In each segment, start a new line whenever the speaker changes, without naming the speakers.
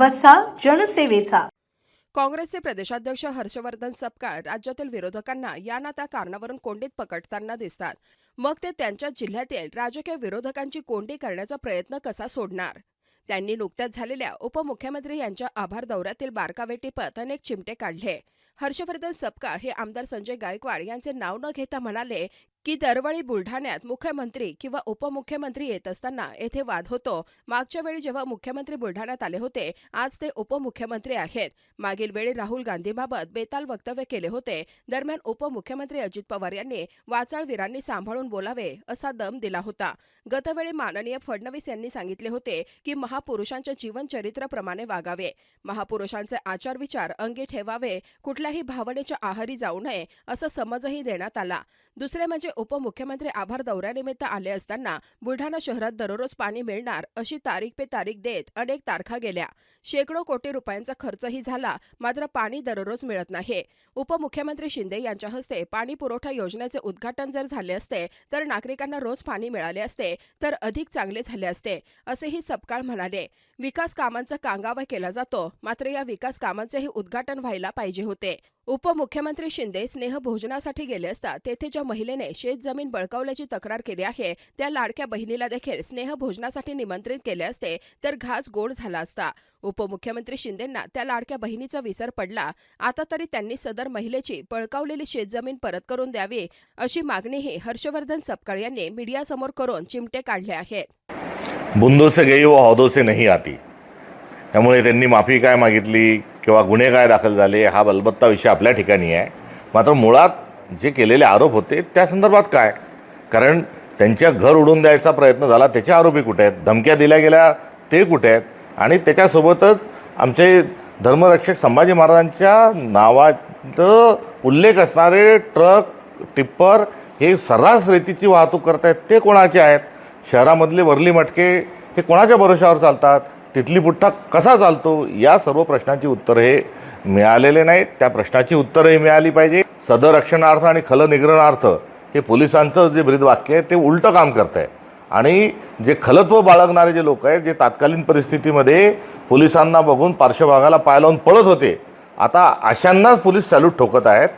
वसा जनसेवेचा.
काँग्रेसचे प्रदेशाध्यक्ष हर्षवर्धन सपकाळ राज्यातील विरोधकांना या ना त्या कारणावरून कोंडीत पकडताना दिसतात. मग ते त्यांच्या जिल्ह्यातील राजकीय विरोधकांची कोंडी करण्याचा प्रयत्न कसा सोडणार? त्यांनी नुकत्याच झालेल्या उपमुख्यमंत्री यांच्या आभार दौऱ्यातील बारकावेटीपत अनेक चिमटे काढले. हर्षवर्धन सपकाळ हे आमदार संजय गायकवाड यांचे नाव न घेता म्हणाले की दरवेळी बुलढाण्यात मुख्यमंत्री किंवा उपमुख्यमंत्री येत असताना येथे वाद होतो. मागच्या वेळी जेव्हा मुख्यमंत्री बुलढाण्यात आले होते आज ते उपमुख्यमंत्री आहेत. मागील वेळी राहुल गांधीबाबत बेताल वक्तव्य केले होते. दरम्यान उपमुख्यमंत्री अजित पवार यांनी वाचाळवीरांनी सांभाळून बोलावे असा दम दिला होता. गतवेळी माननीय फडणवीस यांनी सांगितले होते की महापुरुषांच्या जीवनचरित्राप्रमाणे वागावे. महापुरुषांचे आचार विचार अंगी ठेवावे. कुठल्याही भावनेच्या आहारी जाऊ नये असा समजही देण्यात आला. दुसरे म्हणजे उपमुख्यमंत्री आभार दौऱ्यानिमित्त आले असताना बुलढाणा शहरात दररोज पाणी मिळणार अशी तारीख पे तारीख देत अनेक तारखा गेल्या. शेकडो कोटी रुपयांचा खर्चही झाला मात्र पाणी दररोज मिळत नाही. उपमुख्यमंत्री शिंदे यांच्या हस्ते पाणी पुरवठा योजनेचे उद्घाटन जर झाले असते तर नागरिकांना रोज पाणी मिळाले असते तर अधिक चांगले झाले असते असेही सपकाळ म्हणाले. विकास कामांचा कांगावा केला जातो मात्र या विकास कामांचेही उद्घाटन व्हायला पाहिजे होते. उपमुख्यमंत्री शिंदे स्नेह भोजनासाठी गेले असता तेथे ज्या महिलेने शेत जमीन बळकावल्याची तक्रार केली आहे त्या लाडक्या बहिणीला देखील स्नेह भोजनासाठी निमंत्रित केले असते तर घास गोड झाला असता. उपमुख्यमंत्री शिंदेंना त्या लाडक्या बहिणीचा विसर पडला. आता तरी त्यांनी सदर महिलेची बळकावलेली शेतजमीन परत करून द्यावी अशी मागणीही हर्षवर्धन सपकाळ यांनी मीडियासमोर करून चिमटे काढले आहेत.
बुंदो से गई वो हौदों से नहीं आती। त्यामुळे त्यांनी माफी काय मागितली किंवा गुन्हे काय दाखल झाले हा बलबत्ता विषय आपल्या ठिकाणी आहे. मात्र मुळात जे केलेले आरोप होते त्या संदर्भात काय? कारण त्यांच्या घर उडून द्यायचा प्रयत्न झाला त्याचे आरोपी कुठे आहेत? धमक्या दिल्या गेल्या ते कुठे आहेत? आणि त्याच्यासोबतच आमचे धर्मरक्षक संभाजी महाराजांच्या नावाचं उल्लेख असणारे ट्रक टिप्पर हे सर्रास रेतीची वाहतूक करत आहेत ते कोणाचे आहेत? शहरामधले वरली मटके हे कोणाच्या भरोशावर चालतात? तिथली पुठ्ठा कसा चालतो या सर्व प्रश्नांची उत्तरं हे मिळालेले नाहीत. त्या प्रश्नाची उत्तरंही मिळाली पाहिजे. सदरक्षणार्थ आणि खलनिग्रहणार्थ हे पोलिसांचं जे ब्रीदवाक्य आहे ते उलटं काम करत आहे आणि जे खलत्व बाळगणारे जे लोक आहेत जे तात्कालीन परिस्थितीमध्ये पोलिसांना बघून पार्श्वभागाला पाय लावून पळत होते आता अशांनाच पोलीस सॅल्यूट ठोकत आहेत.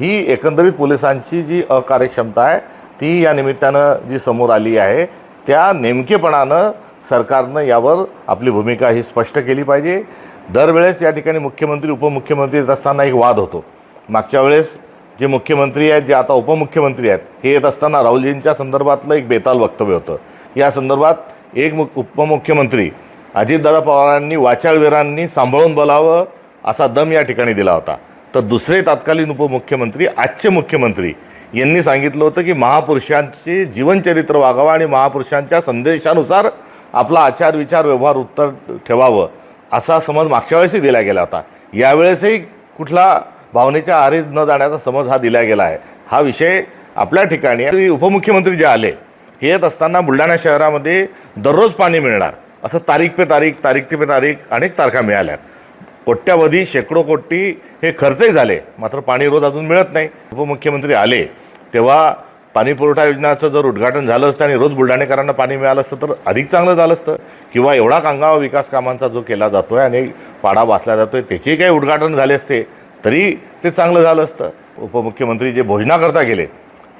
ही एकंदरीत पोलिसांची जी अकार्यक्षमता आहे ती या निमित्तानं जी समोर आली आहे त्या नेमकेपणानं सरकारनं यावर आपली भूमिका ही स्पष्ट केली पाहिजे. दरवेळेस या ठिकाणी मुख्यमंत्री उपमुख्यमंत्री येत असताना एक वाद होतो. मागच्या वेळेस जे मुख्यमंत्री आहेत जे आता उपमुख्यमंत्री आहेत हे येत असताना राहुलजींच्या संदर्भातलं एक बेताल वक्तव्य होतं. या संदर्भात एक मुख उपमुख्यमंत्री अजितदादा पवारांनी वाचाळवीरांनी सांभाळून बोलावं असा दम या ठिकाणी दिला होता. तर दुसरे तत्कालीन उपमुख्यमंत्री आजचे मुख्यमंत्री यांनी सांगितलं होतं की महापुरुषांचे जीवनचरित्र वागावं आणि महापुरुषांच्या संदेशानुसार आपला आचार विचार व्यवहार उत्तर ठेवावं असा समज मागच्या वेळेसही दिला गेला होता. यावेळेसही कुठला भावनेच्या आरीत न जाण्याचा समज हा दिला गेला आहे. हा विषय आपल्या ठिकाणी उपमुख्यमंत्री जे आले हे येत असताना बुलढाणा शहरामध्ये दररोज पाणी मिळणार. असं तारीख पे तारीख तारीख ते पे तारीख अनेक तारखा मिळाल्यात कोट्यावधी शेकडो कोटी हे खर्चही झाले. मात्र पाणी रोज अजून मिळत नाही. उपमुख्यमंत्री आले तेव्हा पाणी पुरवठा योजनाचं जर उद्घाटन झालं असतं आणि रोज बुलढाणेकरांना पाणी मिळालं असतं तर अधिक चांगलं झालं असतं. किंवा एवढा कांगावा विकास कामांचा जो केला जातो आहे आणि पाडा वाचला जातो आहे त्याचे काही उद्घाटन झाले असते तरी ते चांगलं झालं असतं. उपमुख्यमंत्री जे भोजनाकरता गेले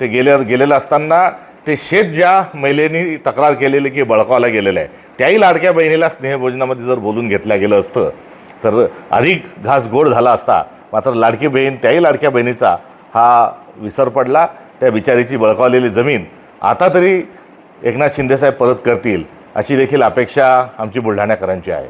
ते गेले गेलेलं असताना ते शेत ज्या महिलेनी तक्रार केलेली की बळकावला गेलेलं आहे त्याही लाडक्या बहिणीला स्नेहभोजनामध्ये जर बोलून घेतलं गेलं असतं तर अधिक घास गोड झाला असता. मात्र लाडकी बहीण त्याही लाडक्या बहिणीचा हा विसर पडला. त्या बिचारीची बळकावलेली जमीन आता तरी एकनाथ शिंदेसाहेब परत करतील अशी देखील अपेक्षा आमची बुलढाण्याकरांची आहे.